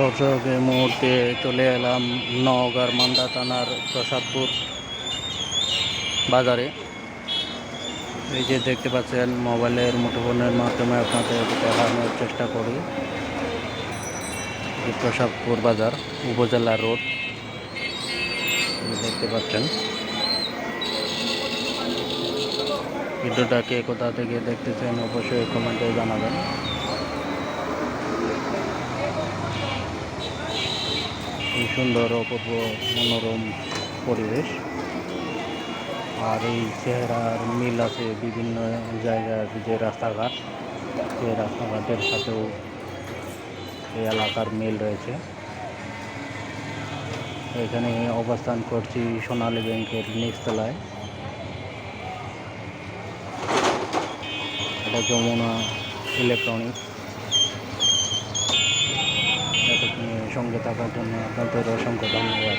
দর্শক, এই মুহূর্তে চলে এলাম নওগাঁর মান্দা থানার প্রসাদপুর বাজারে। এই যে দেখতে পাচ্ছেন, মোবাইলের মুঠোফোনের মাধ্যমে আপনাদের দেখানোর চেষ্টা করি। প্রসাদপুর বাজার, উপজেলা রোড। দেখতে পাচ্ছেন। ভিডিওটা কে কোথা থেকে দেখতেছেন অবশ্যই কমেন্টে জানাবেন। এই সুন্দর অপূর্ব মনোরম পরিবেশ। আর এই চেহারার মিল আছে বিভিন্ন জায়গার যে রাস্তাঘাট, সেই রাস্তাঘাটের সাথেও এই এলাকার মিল রয়েছে। এখানে অবস্থান করছি সোনালী ব্যাংকের নিচতলায়। এটা যমুনা ইলেকট্রনিক্স। সংযতা পাঠনে আপনাদের অসংখ্য ধন্যবাদ